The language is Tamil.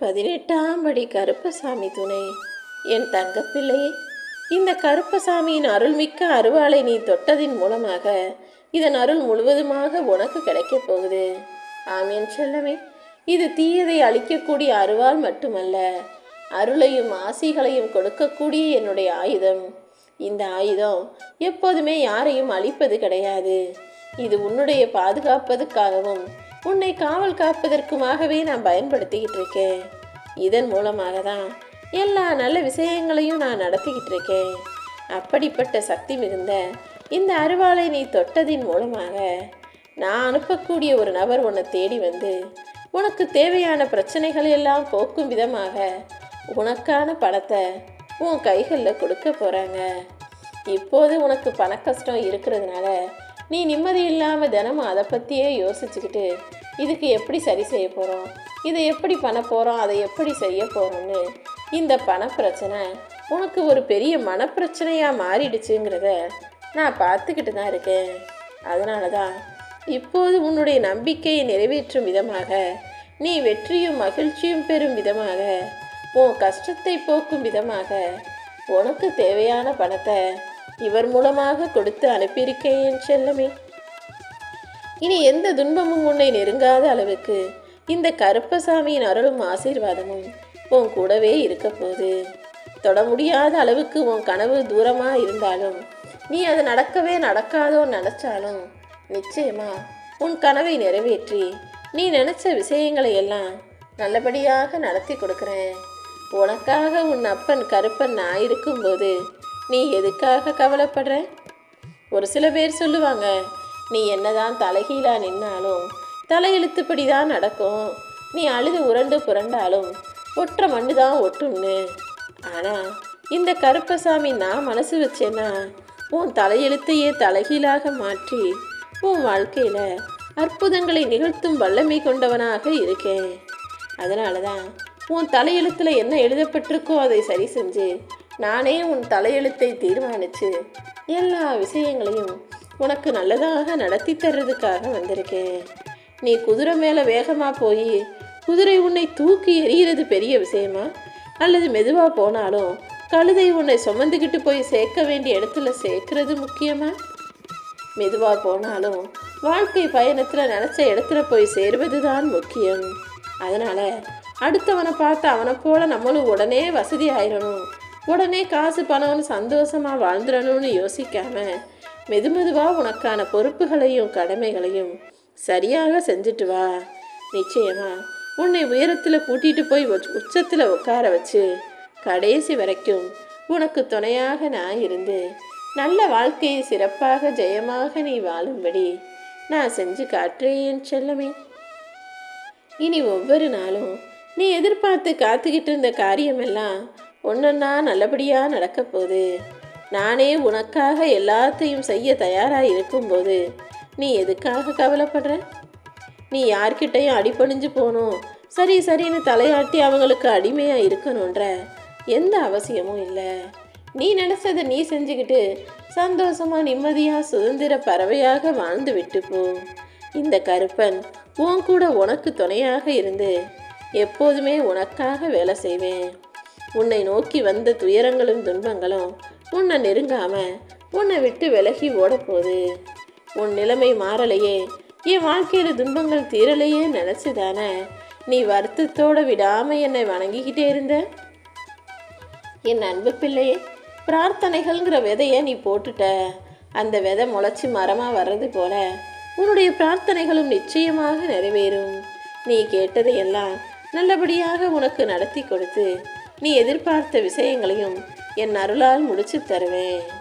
பதினெட்டாம் படி கருப்பசாமி துணை. என் தங்கப்பிள்ளையே இந்த கருப்பசாமியின் அருள்மிக்க அருவாளை நீ தொட்டதின் மூலமாக இதன் அருள் முழுவதுமாக உனக்கு கிடைக்கப் போகுது. ஆம் செல்லமே. இது தீயதை அழிக்கக்கூடிய அருவாள் மட்டுமல்ல அருளையும் ஆசிகளையும் கொடுக்கக்கூடிய என்னுடைய ஆயுதம். இந்த ஆயுதம் எப்போதுமே யாரையும் அழிப்பது கிடையாது. இது உன்னுடைய பாதுகாப்பதுக்காகவும் உன்னை காவல் காப்பதற்குமாகவே நான் பயன்படுத்திக்கிட்டு இருக்கேன். இதன் மூலமாக தான் எல்லா நல்ல விஷயங்களையும் நான் நடத்திக்கிட்டு இருக்கேன். அப்படிப்பட்ட சக்தி மிகுந்த இந்த அருவாளை நீ தொட்டதின் மூலமாக நான் அனுப்பக்கூடிய ஒரு நபர் உன்னை தேடி வந்து உனக்கு தேவையான பிரச்சனைகள் எல்லாம் போக்கும் விதமாக உனக்கான பணத்தை உன் கைகளில் கொடுக்க போகிறாங்க இப்போது உனக்கு பண கஷ்டம் இருக்கிறதுனால நீ நிம்மதி இல்லாமல் தினமும் அதை பற்றியே யோசிச்சுக்கிட்டு இதுக்கு எப்படி சரி செய்ய போகிறோம் இதை எப்படி பண்ண போகிறோம் அதை எப்படி செய்ய போகிறோம்னு இந்த பணப்பிரச்சனை உனக்கு ஒரு பெரிய மனப்பிரச்சனையாக மாறிடுச்சுங்கிறத நான் பார்த்துக்கிட்டு தான் இருக்கேன். அதனால தான் இப்போது உன்னுடைய நம்பிக்கையை நிறைவேற்றும் விதமாக நீ வெற்றியும் மகிழ்ச்சியும் பெறும் விதமாக உன் கஷ்டத்தை போக்கும் விதமாக உனக்கு தேவையான பணத்தை இவர் மூலமாக கொடுத்து அனுப்பியிருக்கேன் என் செல்லமே. இனி எந்த துன்பமும் உன்னை நெருங்காத அளவுக்கு இந்த கருப்பசாமியின் அருளும் ஆசீர்வாதமும் உன் கூடவே இருக்க போகுது. தொட முடியாத அளவுக்கு உன் கனவு தூரமாக இருந்தாலும் நீ அது நடக்கவே நடக்காதோன்னு நினச்சாலும் நிச்சயமா உன் கனவை நிறைவேற்றி நீ நினச்ச விஷயங்களை எல்லாம் நல்லபடியாக நடத்தி கொடுக்குறேன். உனக்காக உன் அப்பன் கருப்பன் நான் இருக்கும்போது நீ எதுக்காக கவலைப்படுற? ஒரு சில பேர் சொல்லுவாங்க நீ என்னதான் தலைகீழா நின்னாலும் தலையெழுத்துப்படி தான் நடக்கும். நீ அழுது உரண்டு புரண்டாலும் ஒற்ற மண்ணு தான் ஒட்டும்னு. ஆனால் இந்த கருப்பசாமி நான் மனசு வச்சேன்னா உன் தலையெழுத்தையே தலைகீழாக மாற்றி உன் வாழ்க்கையில் அற்புதங்களை நிகழ்த்தும் வல்லமை கொண்டவனாக இருக்கேன். அதனால தான் உன் தலையெழுத்தில் என்ன எழுதப்பட்டிருக்கோ அதை சரி செஞ்சு நானே உன் தலையெழுத்தை தீர்மானித்து எல்லா விஷயங்களையும் உனக்கு நல்லதாக நடத்தி தர்றதுக்காக வந்திருக்கேன். நீ குதிரை மேலே வேகமாக போய் குதிரை உன்னை தூக்கி எறிகிறது பெரிய விஷயமா? அல்லது மெதுவாக போனாலும் கழுதை உன்னை சுமந்துக்கிட்டு போய் சேர்க்க வேண்டிய இடத்துல சேர்க்கறது முக்கியமா? மெதுவாக போனாலும் வாழ்க்கை பயணத்தில் நினச்ச இடத்துல போய் சேர்வது தான் முக்கியம். அதனால் அடுத்தவனை பார்த்து அவனை போல நம்மளும் உடனே வசதி ஆயிடணும் உடனே காசு பணம்னு சந்தோஷமாக வாழ்ந்துடணும்னு யோசிக்காமல் மெதுமெதுவாக உனக்கான பொறுப்புகளையும் கடமைகளையும் சரியாக செஞ்சுட்டு வா. நிச்சயமா உன்னை உயரத்தில் கூட்டிகிட்டு போய் உச்சத்தில் உட்கார வச்சு கடைசி வரைக்கும் உனக்கு துணையாக நான் இருந்து நல்ல வாழ்க்கையை சிறப்பாக ஜெயமாக நீ வாழும்படி நான் செஞ்சு காட்டுறேன் செல்லமே. இனி ஒவ்வொரு நாளும் நீ எதிர்பார்த்து காத்துக்கிட்டு இருந்த காரியமெல்லாம் ஒன்றொன்னா நல்லபடியாக நடக்கப்போகுது நானே உனக்காக எல்லாத்தையும் செய்ய தயாராக இருக்கும்போது நீ எதுக்காக கவலைப்படுற? நீ யார்கிட்டையும் அடிப்பணிஞ்சு போகணும். சரி சரின்னு தலையாட்டி அவங்களுக்கு அடிமையாக இருக்கணுன்ற எந்த அவசியமும் இல்லை. நீ நினச்சதை நீ செஞ்சுக்கிட்டு சந்தோஷமாக நிம்மதியாக சுதந்திர பறவையாக வாழ்ந்து விட்டு போ. இந்த கருப்பன் உன் கூட உனக்கு துணையாக இருந்து எப்போதுமே உனக்காக வேலை செய்வேன். உன்னை நோக்கி வந்த துயரங்களும் துன்பங்களும் உன்னை நெருங்காம உன்னை விட்டு விலகி ஓடப்போகுது. உன் நிலைமை மாறலையே. என் வாழ்க்கையில் துன்பங்கள் தீரலையே நினச்சிதானே. நீ வருத்தத்தோட விடாமல் என்னை வணங்கிக்கிட்டே இருந்த? என் அன்பு பிள்ளையே பிரார்த்தனைகள்ங்கிற விதையை நீ போட்டுட்ட. அந்த விதை முளைச்சி மரமாக வர்றது போல உன்னுடைய பிரார்த்தனைகளும் நிச்சயமாக நிறைவேறும். நீ கேட்டதையெல்லாம் நல்லபடியாக உனக்கு நடத்தி கொடுத்து நீ எதிர்பார்த்த விஷயங்களையும் என் அருளால் முடிச்சு தருவேன்.